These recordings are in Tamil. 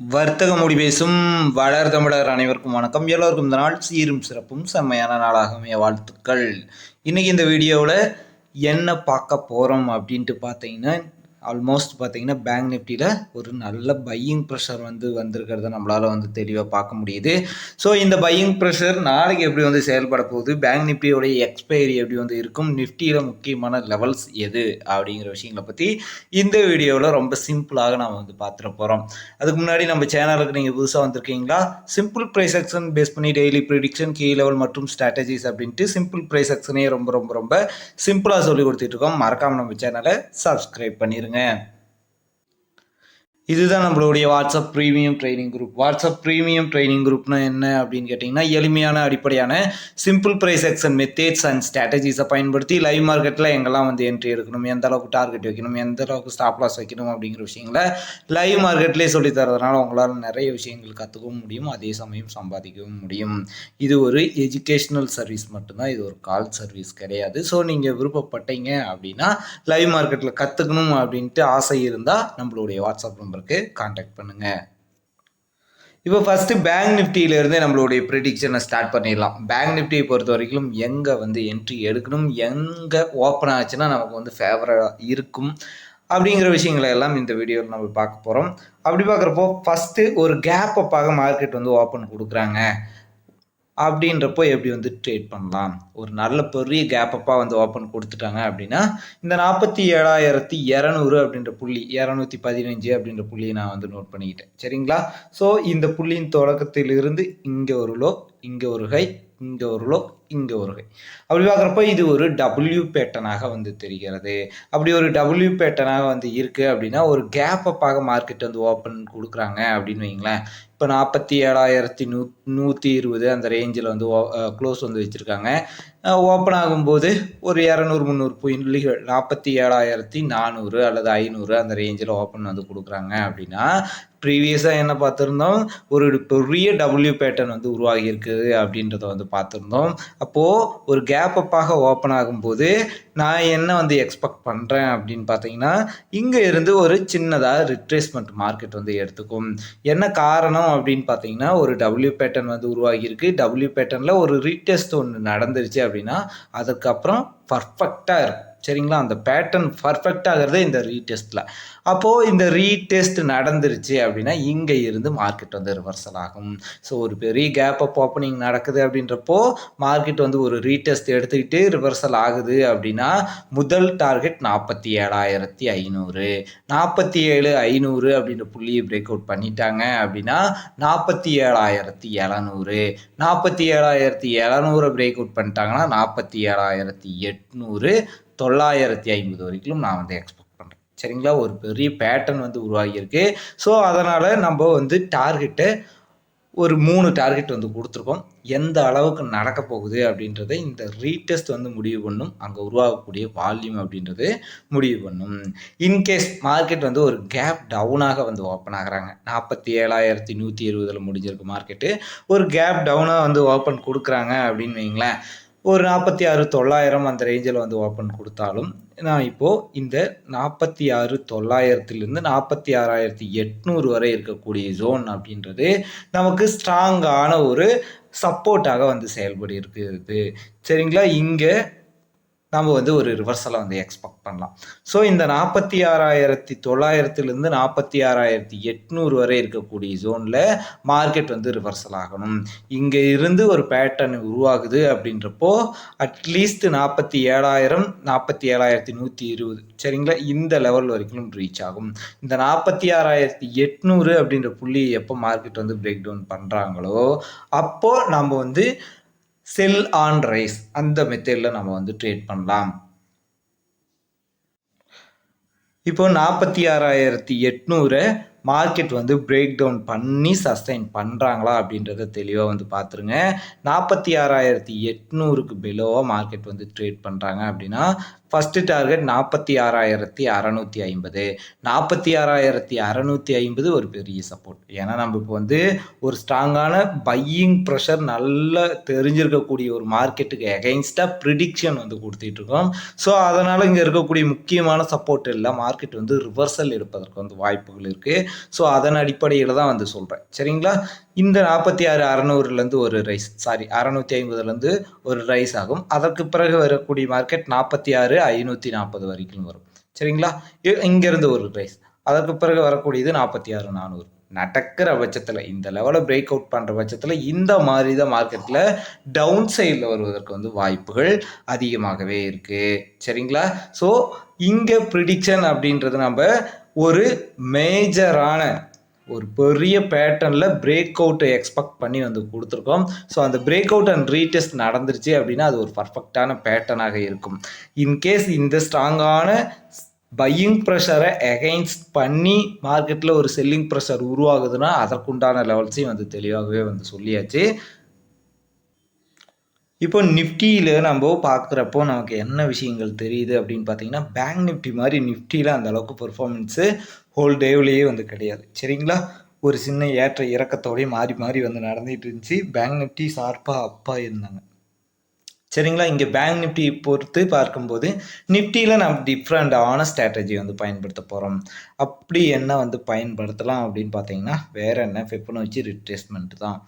வர்த்தக மொழி பேசும் வளர் தமிழர் அனைவருக்கும் வணக்கம். எல்லோருக்கும் இந்த நாள் சீரும் சிறப்பும் செம்மையான நாளாக அமைய வாழ்த்துக்கள். இன்றைக்கி இந்த வீடியோவில் என்ன பார்க்க போகிறோம் அப்படின்ட்டு பார்த்தீங்கன்னா ஆல்மோஸ்ட் பார்த்தீங்கன்னா பேங்க் நிஃப்டியில் ஒரு நல்ல பையிங் ப்ரெஷர் வந்து வந்திருக்கிறத நம்மளால் வந்து தெளிவாக பார்க்க முடியுது. ஸோ இந்த பையிங் ப்ரெஷர் நாளைக்கு எப்படி வந்து செயல்பட போகுது? பேங்க் நிஃப்டியோடைய எக்ஸ்பைரி எப்படி வந்து இருக்கும்? நிஃப்டியில் முக்கியமான லெவல்ஸ் எது? அப்படிங்கிற விஷயங்களை பற்றி இந்த வீடியோவில் ரொம்ப சிம்பிளாக நாம் வந்து பார்த்துட்டு போகிறோம் அதுக்கு முன்னாடி நம்ம சேனலுக்கு நீங்கள் புதுசாக வந்திருக்கீங்களா? சிம்பிள் ப்ரைஸ் ஆக்ஷன் பேஸ் பண்ணி டெய்லி ப்ரிடிக்ஷன் கீ லெவல் மற்றும் ஸ்ட்ராட்டஜிஸ் அப்படின்ட்டு சிம்பிள் ப்ரைஸ் ஆக்ஷனே ரொம்ப ரொம்ப ரொம்ப சிம்பிளாக சொல்லி கொடுத்துட்டு இருக்கோம். மறக்காமல் நம்ம சேனலை சப்ஸ்கிரைப் பண்ணிடுங்க né? இதுதான் நம்மளுடைய WhatsApp premium training group WhatsApp premium training குரூப்னா என்ன அப்படின்னு கேட்டிங்கன்னா எளிமையான அடிப்படையான simple price action methods and ஸ்ட்ராட்டஜிஸை பயன்படுத்தி லைவ் மார்க்கெட்டில் எங்கெல்லாம் வந்து என்ட்ரி எடுக்கணும் எந்த அளவுக்கு டார்கெட் வைக்கணும் எந்த அளவுக்கு ஸ்டாப் லாஸ் வைக்கணும் அப்படிங்கிற விஷயங்களை லைவ் மார்க்கெட்லேயே சொல்லி தரதுனால உங்களால் நிறைய விஷயங்கள் கற்றுக்கவும் முடியும் அதே சமயம் சம்பாதிக்கவும் முடியும். இது ஒரு எஜுகேஷ்னல் சர்வீஸ் மட்டும்தான் இது ஒரு கால் சர்வீஸ் கிடையாது. ஸோ நீங்கள் விருப்பப்பட்டீங்க அப்படின்னா லைவ் மார்க்கெட்டில் கற்றுக்கணும் அப்படின்ட்டு ஆசை இருந்தால் நம்மளுடைய வாட்ஸ்அப் நம்பருக்கு காண்டாக்ட் பண்ணுங்கள் இப்போ ஃபஸ்ட்டு பேங்க் நிஃப்டியிலேருந்தே நம்மளுடைய ப்ரிடிக்ஷனை ஸ்டார்ட் பண்ணிடலாம். பேங்க் நிஃப்டியை பொறுத்த வரைக்கும் எங்கே வந்து என்ட்ரி எடுக்கணும் எங்கே ஓப்பன் ஆச்சுன்னா நமக்கு வந்து ஃபேவராக இருக்கும் அப்படிங்கிற விஷயங்களை எல்லாம் இந்த வீடியோவில் நம்ம பார்க்க போகிறோம் அப்படி பார்க்குறப்போ ஃபஸ்ட்டு ஒரு கேப் அப்பாக மார்க்கெட் வந்து ஓப்பன் கொடுக்குறாங்க. அப்படின்றப்போ எப்படி வந்து ட்ரேட் பண்ணலாம்? ஒரு நல்ல பெரிய கேப்பப்பாக வந்து ஓப்பன் கொடுத்துட்டாங்க அப்படின்னா இந்த நாற்பத்தி ஏழாயிரத்தி இரநூறு அப்படின்ற புள்ளி இரநூத்தி பதினஞ்சு அப்படின்ற புள்ளியை நான் வந்து நோட் பண்ணிக்கிட்டேன். சரிங்களா? ஸோ இந்த புள்ளியின் தொடக்கத்திலிருந்து இங்கே ஒரு லோ இங்கே ஒரு ஹை இங்கே ஒரு லோ இங்கே ஒரு ஹை. அப்படி பார்க்குறப்போ இது ஒரு டபுள்யூ பேட்டனாக வந்து தெரிகிறது. அப்படி ஒரு டபுள்யூ பேட்டனாக வந்து இருக்குது அப்படின்னா ஒரு கேப் அப்பாக மார்க்கெட் வந்து ஓப்பன் கொடுக்குறாங்க அப்படின்னு வைங்களேன் இப்போ நாற்பத்தி ஏழாயிரத்தி நூ நூற்றி இருபது அந்த ரேஞ்சில் வந்து க்ளோஸ் வந்து வச்சுருக்காங்க. ஓப்பன் ஆகும்போது ஒரு இரநூறு முந்நூறு புள்ளிகள் நாற்பத்தி ஏழாயிரத்தி நானூறு அல்லது ஐநூறு அந்த ரேஞ்சில் ஓப்பன் வந்து கொடுக்குறாங்க அப்படின்னா ப்ரீவியஸாக என்ன பார்த்துருந்தோம்? ஒரு பெரிய டபுள்யூ பேட்டர்ன் வந்து உருவாகி இருக்குது அப்படின்றத வந்து பார்த்துருந்தோம். அப்போது ஒரு கேப் அப்பாக ஓப்பன் ஆகும்போது நான் என்ன வந்து எக்ஸ்பெக்ட் பண்ணுறேன் அப்படின்னு பார்த்தீங்கன்னா இங்கே இருந்து ஒரு சின்னதாக ரிட்ரேஸ்மெண்ட் மார்க்கெட் வந்து எடுத்துக்கும். என்ன காரணம் அப்படின்னு பார்த்தீங்கன்னா ஒரு டபுள்யூ பேட்டர்ன் வந்து உருவாகியிருக்கு. டபுள்யூ பேட்டர்னில் ஒரு ரீடெஸ்ட் ஒன்று நடந்துருச்சு அப்படின்னா அதுக்கப்புறம் பர்ஃபெக்டாக இருக்கும் சரிங்களா? அந்த பேட்டர்ன் பர்ஃபெக்டாகிறது இந்த ரீடெஸ்ட்டில் அப்போது இந்த ரீடெஸ்ட் நடந்துருச்சு அப்படின்னா இங்கே இருந்து மார்க்கெட் வந்து ரிவர்சல் ஆகும். ஸோ ஒரு பெரிய கேப் அப் ஓப்பனிங் நடக்குது அப்படின்றப்போ மார்க்கெட் வந்து ஒரு ரீடெஸ்ட் எடுத்துக்கிட்டு ரிவர்சல் ஆகுது அப்படின்னா முதல் டார்கெட் நாற்பத்தி ஏழாயிரத்தி ஐநூறு. நாற்பத்தி ஏழு ஐநூறு அப்படின்ற புள்ளியை பிரேக் அவுட் பண்ணிட்டாங்க அப்படின்னா நாற்பத்தி ஏழாயிரத்தி எழுநூறு. நாற்பத்தி ஏழாயிரத்தி எழுநூறு பிரேக் அவுட் பண்ணிட்டாங்கன்னா நாற்பத்தி ஏழாயிரத்தி எட்நூறு. தொள்ளாயிரத்தி ஐம்பது வரைக்கும் நான் வந்து எக்ஸ்பெக்ட் சரிங்களா? ஒரு பெரிய பேட்டர்ன் வந்து உருவாகியிருக்கு. ஸோ அதனால் நம்ம வந்து டார்கெட்டை ஒரு மூணு டார்கெட் வந்து கொடுத்துருக்கோம். எந்த அளவுக்கு நடக்க போகுது அப்படின்றத இந்த ரீடெஸ்ட் வந்து முடிவு பண்ணும். அங்கே உருவாகக்கூடிய வால்யூம் அப்படின்றது முடிவு பண்ணும். இன்கேஸ் மார்க்கெட் வந்து ஒரு கேப் டவுனாக வந்து ஓப்பன் ஆகிறாங்க. நாற்பத்தி ஏழாயிரத்தி நூற்றி இருபதில் முடிஞ்சிருக்கு மார்க்கெட்டு ஒரு கேப் டவுனாக வந்து ஓப்பன் கொடுக்குறாங்க அப்படின்னு வைங்களேன் ஒரு நாற்பத்தி ஆறு தொள்ளாயிரம் அந்த ரேஞ்சில் வந்து ஓப்பன் கொடுத்தாலும் நான் இப்போது இந்த நாற்பத்தி ஆறு தொள்ளாயிரத்துலேருந்து நாற்பத்தி ஆறாயிரத்தி எட்நூறு வரை இருக்கக்கூடிய ஜோன் அப்படின்றது நமக்கு ஸ்ட்ராங்கான ஒரு சப்போர்ட்டாக வந்து செயல்படி இருக்குது சரிங்களா? இங்கே நாம் வந்து ஒரு ரிவர்சலை வந்து எக்ஸ்பெக்ட் பண்ணலாம். ஸோ இந்த நாற்பத்தி ஆறாயிரத்தி தொள்ளாயிரத்துலேருந்து நாற்பத்தி ஆறாயிரத்தி எட்நூறு வரை இருக்கக்கூடிய ஜோனில் மார்க்கெட் வந்து ரிவர்சல் ஆகணும். இங்கே இருந்து ஒரு பேட்டர்ன் உருவாகுது அப்படின்றப்போ அட்லீஸ்ட் நாற்பத்தி ஏழாயிரம் நாற்பத்தி ஏழாயிரத்தி நூற்றி இருபது. சரிங்களா? இந்த லெவல் வரைக்கும் ரீச் ஆகும். இந்த நாற்பத்தி ஆறாயிரத்தி எட்நூறு அப்படின்ற புள்ளி எப்போ மார்க்கெட் வந்து பிரேக் டவுன் பண்ணுறாங்களோ அப்போது நம்ம வந்து செல் ஆன் ரைஸ் அந்த மெத்தடில் நம்ம வந்து ட்ரேட் பண்ணலாம். இப்போ நாற்பத்தி ஆறாயிரத்தி எட்நூறு மார்க்கெட் வந்து பிரேக் டவுன் பண்ணி சஸ்டைன் பண்ணுறாங்களா அப்படின்றத தெளிவாக வந்து பார்த்துருங்க நாற்பத்தி ஆறாயிரத்தி எட்நூறுக்கு பிலோவாக மார்க்கெட் வந்து ட்ரேட் பண்ணுறாங்க அப்படின்னா ஃபஸ்ட்டு டார்கெட் நாற்பத்தி ஆறாயிரத்தி அறநூற்றி ஐம்பது. நாற்பத்தி ஆறாயிரத்தி அறநூற்றி ஐம்பது ஒரு பெரிய சப்போர்ட் ஏன்னா நம்ம இப்போ வந்து ஒரு ஸ்ட்ராங்கான பையிங் ப்ரெஷர் நல்லா தெரிஞ்சிருக்கக்கூடிய ஒரு மார்க்கெட்டுக்கு எகெயின்ஸ்டாக ப்ரிடிக்ஷன் வந்து கொடுத்துட்ருக்கோம் ஸோ அதனால் இங்கே இருக்கக்கூடிய முக்கியமான சப்போர்ட் இல்லை. மார்க்கெட் வந்து ரிவர்சல் எடுப்பதற்கு வந்து வாய்ப்புகள் இருக்குது ஸோ அதன் அடிப்படையில் தான் வந்து சொல்கிறேன் சரிங்களா? இந்த நாற்பத்தி ஆறு அறநூறுலேருந்து ஒரு ரைஸ் சாரி அறநூற்றி ஐம்பதுலேருந்து ஒரு ரைஸ் ஆகும். அதற்கு பிறகு வரக்கூடிய மார்க்கெட் நாற்பத்தி ஆறு ஐநூற்றி நாற்பது வரைக்கும் வரும். சரிங்களா? இ- ஒரு ரைஸ் அதற்கு பிறகு வரக்கூடியது நாற்பத்தி ஆறு நானூறு. நடக்கிற பட்சத்தில் இந்த லெவலை பிரேக் அவுட் பண்ணுற பட்சத்தில் இந்த மாதிரி தான் மார்க்கெட்டில் டவுன் சைடில் வருவதற்கு வந்து வாய்ப்புகள் அதிகமாகவே இருக்குது சரிங்களா? ஸோ இங்கே ப்ரிடிக்ஷன் அப்படின்றது நம்ம ஒரு மேஜரான ஒரு பெரிய பேட்டர்னில் பிரேக் அவுட்டை எக்ஸ்பெக்ட் பண்ணி வந்து கொடுத்துருக்கோம். ஸோ அந்த பிரேக் அவுட் அண்ட் ரீடெஸ்ட் நடந்துருச்சு அப்படின்னா அது ஒரு பர்ஃபெக்டான பேட்டர்னாக இருக்கும். இன்கேஸ் இந்த ஸ்ட்ராங்கான பையிங் ப்ரெஷரை எகைன்ஸ்ட் பண்ணி மார்க்கெட்டில் ஒரு செல்லிங் ப்ரெஷர் உருவாகுதுன்னா அதற்குண்டான லெவல்ஸையும் வந்து தெளிவாகவே வந்து சொல்லியாச்சு. இப்போ நிஃப்டியில் நம்ம பார்க்குறப்போ நமக்கு என்ன விஷயங்கள் தெரியுது அப்படின்னு பார்த்தீங்கன்னா பேங்க் நிஃப்டி மாதிரி நிஃப்டியில் அந்த அளவுக்கு பெர்ஃபார்மன்ஸு ஹோல் டேவ்லேயே வந்து கிடையாது. சரிங்களா? ஒரு சின்ன ஏற்ற இறக்கத்தோடையே மாறி மாறி வந்து நடந்துகிட்டு இருந்துச்சு. பேங்க் நிஃப்டி சார்பாக அப்பா இருந்தாங்க. சரிங்களா? இங்கே பேங்க் நிஃப்டி பொறுத்து பார்க்கும்போது நிஃப்டியில் நம்ம டிஃப்ரெண்டான ஸ்ட்ராட்டஜி வந்து பயன்படுத்த போகிறோம் அப்படி என்ன வந்து பயன்படுத்தலாம் அப்படின்னு பார்த்தீங்கன்னா வேற என்ன? ஃபிப்பனோச்சி ரிட்ரேஸ்மெண்ட் தான்.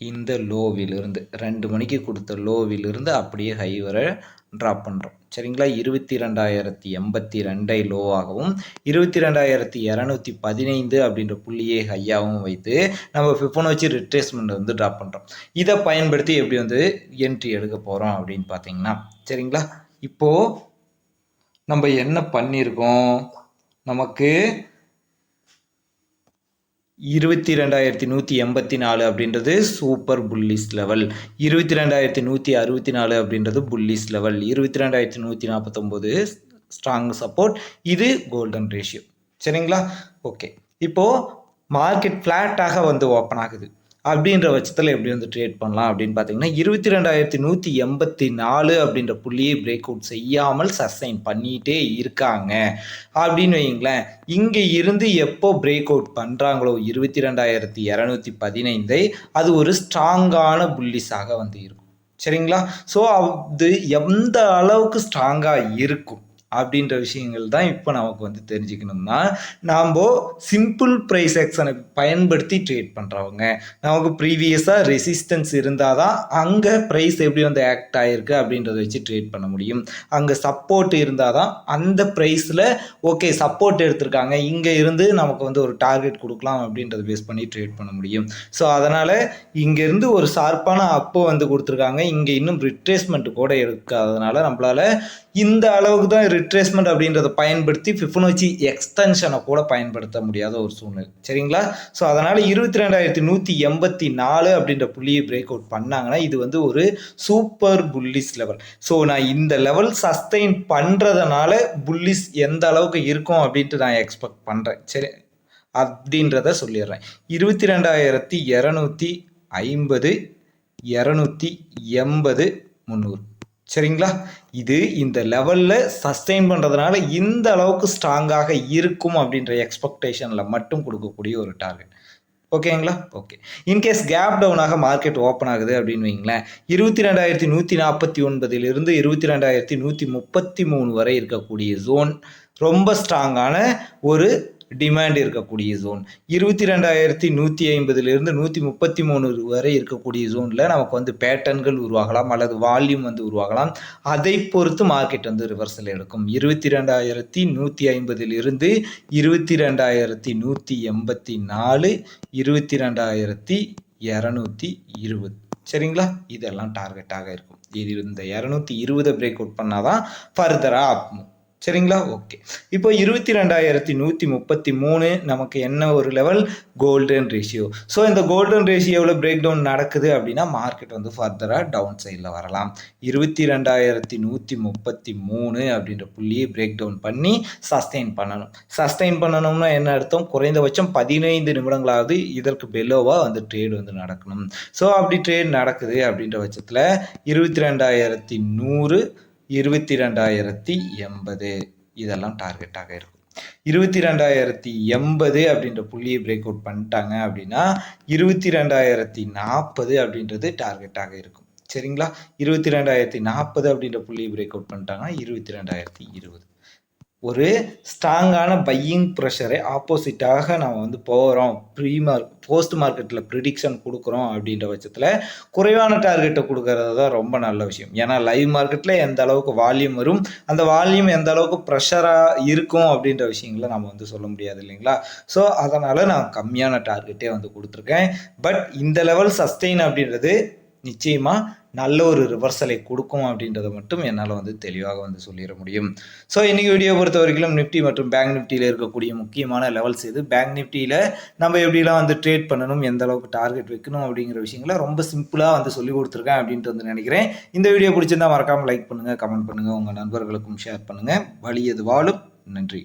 இந்த லோவிலிருந்து ரெண்டு மணிக்கு கொடுத்த லோவிலிருந்து அப்படியே ஹை வர ட்ராப் பண்ணுறோம் சரிங்களா? இருபத்தி ரெண்டாயிரத்தி எண்பத்தி ரெண்டை லோவாகவும் இருபத்தி ரெண்டாயிரத்தி இரநூத்தி பதினைந்து அப்படின்ற புள்ளியை ஹையாகவும் வைத்து நம்ம ஃபிஃபனோச்சி ரிட்ரேஸ்மெண்ட் வந்து ட்ராப் பண்ணுறோம் இதை பயன்படுத்தி எப்படி வந்து என்ட்ரி எடுக்க போகிறோம் அப்படின்னு பார்த்தீங்கன்னா சரிங்களா? இப்போது நம்ம என்ன பண்ணியிருக்கோம்? நமக்கு இருபத்தி ரெண்டாயிரத்தி நூற்றி எண்பத்தி நாலு அப்படின்றது சூப்பர் புல்லிஸ் லெவல் இருபத்தி ரெண்டாயிரத்தி நூற்றி அறுபத்தி நாலு அப்படின்றது புல்லிஸ் லெவல் இருபத்தி ரெண்டாயிரத்தி நூற்றி நாற்பத்தொம்போது ஸ்ட்ராங் சப்போர்ட் இது கோல்டன் ரேஷியோ சரிங்களா? ஓகே இப்போது மார்க்கெட் ஃப்ளாட்டாக வந்து ஓப்பன் ஆகுது. அப்படின்ற பட்சத்தில் எப்படி வந்து ட்ரேட் பண்ணலாம் அப்படின்னு பார்த்தீங்கன்னா இருபத்தி ரெண்டாயிரத்தி நூற்றி எண்பத்தி நாலு அப்படின்ற புள்ளியை பிரேக் அவுட் செய்யாமல் சஸ்டைன் பண்ணிகிட்டே இருக்காங்க. அப்படின்னு வைங்களேன் இங்கே இருந்து எப்போ பிரேக் அவுட் பண்ணுறாங்களோ இருபத்தி ரெண்டாயிரத்தி இரநூத்தி பதினைந்தை அது ஒரு ஸ்ட்ராங்கான புள்ளிஸாக வந்து இருக்கும். சரிங்களா? ஸோ அது எந்த அளவுக்கு ஸ்ட்ராங்காக இருக்கும்? அப்படின்ற விஷயங்கள் தான் இப்போ நமக்கு வந்து தெரிஞ்சுக்கணும்னா நாம் சிம்பிள் ப்ரைஸ் ஆக்ஷனை பயன்படுத்தி ட்ரேட் பண்ணுறவங்க நமக்கு ப்ரீவியஸாக ரெசிஸ்டன்ஸ் இருந்தால் தான் அங்கே ப்ரைஸ் எப்படி வந்து ஆக்ட் ஆகிருக்கு அப்படின்றத வச்சு ட்ரேட் பண்ண முடியும். அங்கே சப்போர்ட் இருந்தால் தான் அந்த ப்ரைஸில் ஓகே சப்போர்ட் எடுத்திருக்காங்க. இங்கே இருந்து நமக்கு வந்து ஒரு டார்கெட் கொடுக்கலாம் அப்படின்றத பேஸ் பண்ணி ட்ரேட் பண்ண முடியும். ஸோ அதனால் இங்கேருந்து ஒரு ஷார்ப்பான அப்போ வந்து கொடுத்துருக்காங்க. இங்கே இன்னும் ரிட்ரேஸ்மெண்ட் கூட இருக்காதனால நம்மளால் இந்த அளவுக்கு தான் ரிட்ரேஸ்மெண்ட் அப்படின்றத பயன்படுத்தி ஃபிஃபனோச்சி எக்ஸ்டென்ஷனை கூட பயன்படுத்த முடியாத ஒரு சூழ்நிலை. சரிங்களா? ஸோ அதனால் இருபத்தி ரெண்டாயிரத்தி நூற்றி எண்பத்தி நாலு அப்படின்ற புள்ளியை பிரேக் அவுட் பண்ணாங்கன்னா இது வந்து ஒரு சூப்பர் புல்லிஸ் லெவல் ஸோ நான் இந்த லெவல் சஸ்டெயின் பண்ணுறதுனால புல்லிஸ் எந்த அளவுக்கு இருக்கும் அப்படின்ட்டு நான் எக்ஸ்பெக்ட் பண்ணுறேன் சரி அப்படின்றத சொல்லிடுறேன். இருபத்தி ரெண்டாயிரத்தி இரநூத்தி ஐம்பது இரநூத்தி எண்பது முந்நூறு. சரிங்களா? இது இந்த லெவலில் சஸ்டெயின் பண்ணுறதுனால இந்த அளவுக்கு ஸ்ட்ராங்காக இருக்கும் அப்படின்ற எக்ஸ்பெக்டேஷனில் மட்டும் கொடுக்கக்கூடிய ஒரு டார்கெட் ஓகேங்களா? ஓகே. இன்கேஸ் கேப் டவுனாக மார்க்கெட் ஓப்பன் ஆகுது அப்படின்னு வைங்களேன் இருபத்தி ரெண்டாயிரத்தி நூற்றி நாற்பத்தி ஒன்பதிலிருந்து இருபத்தி ரெண்டாயிரத்தி நூற்றி முப்பத்தி மூணு வரை இருக்கக்கூடிய ஜோன் ரொம்ப ஸ்ட்ராங்கான ஒரு டிமாண்ட் இருக்கக்கூடிய ஜோன் இருபத்தி ரெண்டாயிரத்தி நூற்றி ஐம்பதுலேருந்து நூற்றி முப்பத்தி மூணு வரை இருக்கக்கூடிய ஜோனில் நமக்கு வந்து பேட்டர்ன்கள் உருவாகலாம் அல்லது வால்யூம் வந்து உருவாகலாம். அதை பொறுத்து மார்க்கெட் வந்து ரிவர்சல் எடுக்கும். இருபத்தி ரெண்டாயிரத்தி நூற்றி ஐம்பதிலிருந்து இருபத்தி ரெண்டாயிரத்தி நூற்றி எண்பத்தி நாலு இருபத்தி ரெண்டாயிரத்தி இரநூத்தி இருபது. சரிங்களா? இதெல்லாம் டார்கெட்டாக இருக்கும். இது இந்த இரநூத்தி இருபதை பிரேக் அவுட் பண்ணால் தான் ஃபர்தராக சரிங்களா? ஓகே. இப்போ இருபத்தி ரெண்டாயிரத்தி நூற்றி முப்பத்தி மூணு நமக்கு என்ன ஒரு லெவல் கோல்டன் ரேஷியோ ஸோ இந்த கோல்டன் ரேஷியோவில் பிரேக் டவுன் நடக்குது அப்படின்னா மார்க்கெட் வந்து ஃபர்தராக டவுன் சைடில் வரலாம். இருபத்தி ரெண்டாயிரத்தி நூற்றி முப்பத்தி மூணு அப்படின்ற புள்ளியை பிரேக் டவுன் பண்ணி சஸ்டெயின் பண்ணணும். சஸ்டெயின் பண்ணணும்னா என்ன அர்த்தம்? குறைந்தபட்சம் பதினைந்து நிமிடங்களாவது இதற்கு பெலோவாக வந்து ட்ரேடு வந்து நடக்கணும். ஸோ அப்படி ட்ரேட் நடக்குது அப்படின்ற பட்சத்தில் இருபத்தி ரெண்டாயிரத்தி நூறு இருபத்தி ரெண்டாயிரத்தி எண்பது. இதெல்லாம் டார்கெட்டாக இருக்கும். இருபத்தி ரெண்டாயிரத்தி எண்பது அப்படின்ற புள்ளியை பிரேக் அவுட் பண்ணிட்டாங்க அப்படின்னா இருபத்தி ரெண்டாயிரத்தி நாற்பது அப்படின்றது டார்கெட்டாக இருக்கும். சரிங்களா? இருபத்தி ரெண்டாயிரத்தி நாற்பது அப்படின்ற புள்ளியை பிரேக் அவுட் பண்ணிட்டாங்கன்னா இருபத்தி ரெண்டாயிரத்தி இருபது. ஒரு ஸ்ட்ராங்கான பையிங் ப்ரெஷரை ஆப்போசிட்டாக நம்ம வந்து போகிறோம் ப்ரீ மார்க் போஸ்ட் மார்க்கெட்டில் ப்ரிடிக்ஷன் கொடுக்குறோம் அப்படின்ற பட்சத்தில் குறைவான டார்கெட்டை கொடுக்கறது தான் ரொம்ப நல்ல விஷயம். ஏன்னா லைவ் மார்க்கெட்டில் எந்த அளவுக்கு வால்யூம் வரும் அந்த வால்யூம் எந்த அளவுக்கு ப்ரெஷராக இருக்கும் அப்படின்ற விஷயங்களை நம்ம வந்து சொல்ல முடியாது இல்லைங்களா? ஸோ அதனால் நான் கம்மியான டார்கெட்டே வந்து கொடுத்துருக்கேன். பட் இந்த லெவல் சஸ்டெயின் அப்படின்றது நிச்சயமாக நல்ல ஒரு ரிவர்சலை கொடுக்கும் அப்படின்றத மட்டும் என்னால் வந்து தெளிவாக வந்து சொல்லிட முடியும். ஸோ இன்றைக்கி வீடியோ பொறுத்த வரைக்கும் நிஃப்டி மற்றும் பேங்க் நிஃப்டியில் இருக்கக்கூடிய முக்கியமான லெவல்ஸ் இது பேங்க் நிஃப்டியில் நம்ம எப்படிலாம் வந்து ட்ரேட் பண்ணணும் எந்த அளவுக்கு டார்கெட் வைக்கணும் அப்படிங்கிற விஷயங்களை ரொம்ப சிம்பிளாக வந்து சொல்லி கொடுத்துருக்கேன் அப்படின்ட்டு வந்து நினைக்கிறேன். இந்த வீடியோ பிடிச்சிருந்தா மறக்காமல் லைக் பண்ணுங்கள் கமெண்ட் பண்ணுங்கள் உங்கள் நண்பர்களுக்கும் ஷேர் பண்ணுங்கள் வழி எது வாழும்? நன்றி.